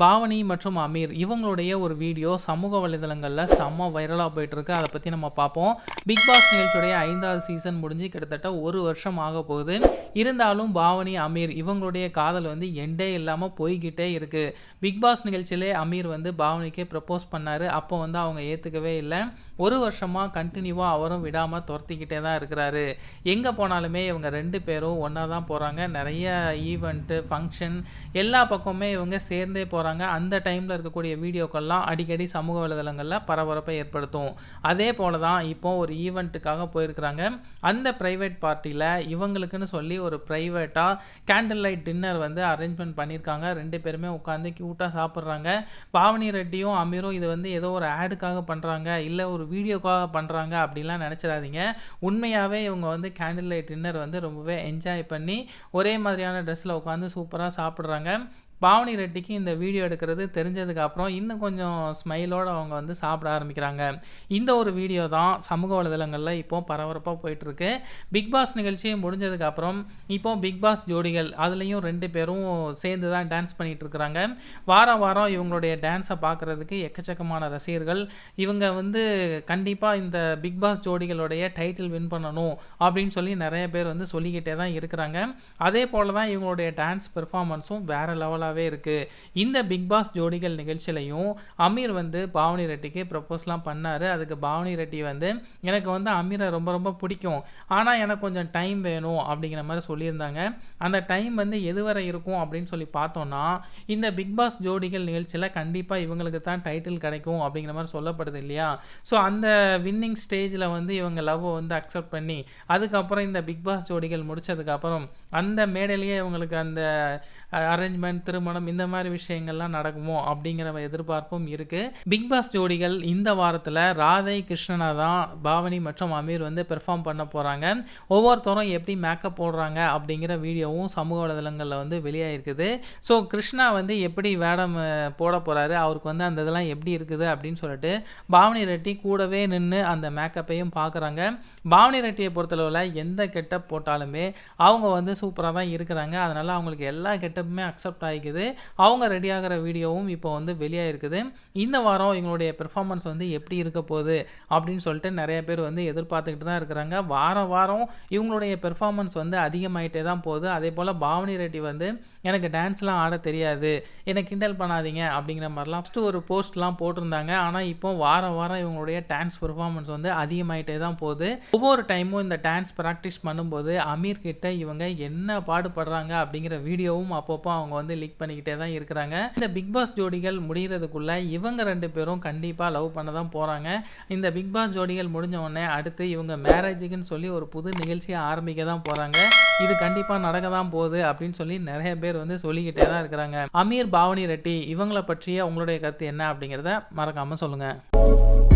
பாவனி மற்றும் அமீர் இவங்களுடைய ஒரு வீடியோ சமூக வலைதளங்களில் செம்ம வைரலாக போயிட்டுருக்கு. அதை பற்றி நம்ம பார்ப்போம். பிக் பாஸ் நிகழ்ச்சியுடைய ஐந்தாவது சீசன் முடிஞ்சு கிட்டத்தட்ட ஒரு வருஷம் ஆக போகுது. இருந்தாலும் பாவனி அமீர் இவங்களுடைய காதல் வந்து எண்டே இல்லாமல் போய்கிட்டே இருக்குது பிக் பாஸ் நிகழ்ச்சியிலே அமீர் வந்து பாவனிக்கே ப்ரப்போஸ் பண்ணார். அப்போ வந்து அவங்க ஏற்றுக்கவே இல்லை. ஒரு வருஷமாக கண்டினியூவாக அவரும் விடாமல் துரத்திக்கிட்டே தான் இருக்கிறாரு. எங்கே போனாலுமே இவங்க ரெண்டு பேரும் ஒன்றா தான் போகிறாங்க நிறைய ஈவெண்ட்டு ஃபங்க்ஷன் எல்லா பக்கமுமே இவங்க சேர்ந்தே போகிறாங்க அந்த டைமில் இருக்கக்கூடிய வீடியோக்கள்லாம் அடிக்கடி சமூக வலைதளங்களில் பரபரப்பை ஏற்படுத்தும். அதே போல தான் இப்போ ஒரு ஈவெண்ட்டுக்காக போயிருக்கிறாங்க. அந்த ப்ரைவேட் பார்ட்டியில் இவங்களுக்குன்னு சொல்லி ஒரு ப்ரைவேட்டாக கேண்டில் லைட் டின்னர் வந்து அரேஞ்ச்மெண்ட் பண்ணியிருக்காங்க. ரெண்டு பேருமே உட்காந்து க்யூட்டாக சாப்பிட்றாங்க. பாவனி ரெட்டியும் அமீரும் இது வந்து ஏதோ ஒரு ஆடுக்காக பண்ணுறாங்க இல்லை ஒரு வீடியோக்காக பண்ணுறாங்க அப்படிலாம் நினச்சிடாதீங்க. உண்மையாகவே இவங்க வந்து கேண்டில் லைட் டின்னர் வந்து ரொம்பவே என்ஜாய் பண்ணி ஒரே மாதிரியான ட்ரெஸ்ஸில் உட்காந்து சூப்பராக சாப்பிட்றாங்க. பாவனி ரெட்டிக்கு இந்த வீடியோ எடுக்கிறது தெரிஞ்சதுக்கு அப்புறம் இன்னும் கொஞ்சம் ஸ்மைலோடு அவங்க வந்து சாப்பிட ஆரம்பிக்கிறாங்க. இந்த ஒரு வீடியோ தான் சமூக வலைதளங்களில் இப்போ பரபரப்பாக போயிட்டுருக்கு. பிக் பாஸ் நிகழ்ச்சி முடிஞ்சதுக்கு அப்புறம் இப்போ பிக் பாஸ் ஜோடிகள் அதுலேயும் ரெண்டு பேரும் சேர்ந்து தான் டான்ஸ் பண்ணிட்டு இருக்கிறாங்க. வாரம் வாரம் இவங்களுடைய டான்ஸை பார்க்குறதுக்கு எக்கச்சக்கமான ரசிகர்கள். இவங்க வந்து கண்டிப்பாக இந்த பிக் பாஸ் ஜோடிகளுடைய டைட்டில் வின் பண்ணணும் அப்படின்னு சொல்லி நிறைய பேர் வந்து சொல்லிக்கிட்டே தான் இருக்கிறாங்க. அதே போல் தான் இவங்களுடைய டான்ஸ் பெர்ஃபார்மன்ஸும் வேறு லெவலாக சூப்பராகவே இருக்குது இந்த பிக் பாஸ் ஜோடிகள் நிகழ்ச்சியிலையும் அமீர் வந்து பாவனி ரெட்டிக்கு ப்ரப்போஸ்லாம் பண்ணார். அதுக்கு பாவனி ரெட்டி வந்து எனக்கு வந்து அமீரை ரொம்ப ரொம்ப பிடிக்கும். ஆனால் எனக்கு கொஞ்சம் டைம் வேணும் அப்படிங்கிற மாதிரி சொல்லியிருந்தாங்க. அந்த டைம் வந்து எதுவரை இருக்கும் அப்படின்னு சொல்லி பார்த்தோன்னா இந்த பிக் பாஸ் ஜோடிகள் நிகழ்ச்சியில் கண்டிப்பாக இவங்களுக்கு தான் டைட்டில் கிடைக்கும் அப்படிங்கிற மாதிரி சொல்லப்படுது இல்லையா? ஸோ அந்த வின்னிங் ஸ்டேஜில் வந்து இவங்க லவ்வை வந்து அக்செப்ட் பண்ணி அதுக்கப்புறம் இந்த பிக் பாஸ் ஜோடிகள் முடிச்சதுக்கப்புறம் அந்த மேடையிலேயே இவங்களுக்கு அந்த அரேஞ்ச்மெண்ட் திரும்ப திருமணம் இந்த மாதிரி விஷயங்கள்லாம் நடக்குமோ அப்படிங்கிற எதிர்பார்ப்பும் இருக்குது பிக் பாஸ் ஜோடிகள் இந்த வாரத்தில் ராதை கிருஷ்ணனா தான் பாவனி மற்றும் அமீர் வந்து பெர்ஃபார்ம் பண்ண போகிறாங்க ஒவ்வொருத்தரும் எப்படி மேக்கப் போடுறாங்க அப்படிங்கிற வீடியோவும் சமூக வலைதளங்களில் வந்து வெளியாகிருக்குது ஸோ கிருஷ்ணா வந்து எப்படி வேடம் போட போகிறாரு அவருக்கு வந்து அந்த இதெல்லாம் எப்படி இருக்குது அப்படின்னு சொல்லிட்டு பாவனி ரெட்டி கூடவே நின்று அந்த மேக்கப்பையும் பார்க்குறாங்க பாவனி ரெட்டியை பொறுத்தளவில் எந்த கெட்டப் போட்டாலுமே அவங்க வந்து சூப்பராக தான் இருக்கிறாங்க. அதனால் அவங்களுக்கு எல்லா கெட்டப்புமே அக்செப்ட் ஆகிக்குது. அவங்க ரெடி ஆகிற வீடியோவும் இப்போ வந்து வெளியாகிருக்குது இந்த வாரம் இவங்களுடைய பெர்ஃபார்மன்ஸ் வந்து எப்படி இருக்க போகுது அப்படின்னு சொல்லிட்டு நிறைய பேர் வந்து எதிர்பார்த்துக்கிட்டு தான் இருக்கிறாங்க. வாரம் வாரம் இவங்களுடைய பெர்ஃபார்மன்ஸ் வந்து அதிகமாயிட்டே தான் போகுது. அதே போல் பாவனி ரெட்டி வந்து எனக்கு டான்ஸ்லாம் ஆட தெரியாது. என்னை கிண்டல் பண்ணாதீங்க அப்படிங்கிற மாதிரிலாம் ஃபஸ்ட்டு ஒரு போஸ்ட்லாம் போட்டிருந்தாங்க. ஆனால் இப்போ வாரம் வாரம் இவங்களுடைய டான்ஸ் பெர்ஃபார்மன்ஸ் வந்து அதிகமாயிட்டே தான் போகுது. ஒவ்வொரு டைமும் இந்த டான்ஸ் ப்ராக்டிஸ் பண்ணும்போது அமீர் கிட்ட இவங்க என்ன பாடுபடுறாங்க அப்படிங்கிற வீடியோவும் அப்பப்போ அவங்க வந்து லீக் பண்ணிக்கிட்டே தான் இருக்கிறாங்க. இந்த பிக் பாஸ் ஜோடிகள் முடிகிறதுக்குள்ள இவங்க ரெண்டு பேரும் கண்டிப்பாக லவ் பண்ண தான் போகிறாங்க இந்த பிக் பாஸ் ஜோடிகள் முடிஞ்ச உடனே அடுத்து இவங்க மேரேஜுக்குன்னு சொல்லி ஒரு புது நிகழ்ச்சியை ஆரம்பிக்க தான் போகிறாங்க இது கண்டிப்பாக நடக்க தான் போகுது அப்படின்னு சொல்லி நிறைய பேர் வந்து சொல்லிக்கிட்டே தான் இருக்கிறாங்க. அமீர் பாவனி ரெட்டி இவங்களை பற்றிய உங்களுடைய கருத்து என்ன அப்படிங்கிறத மறக்காமல் சொல்லுங்கள்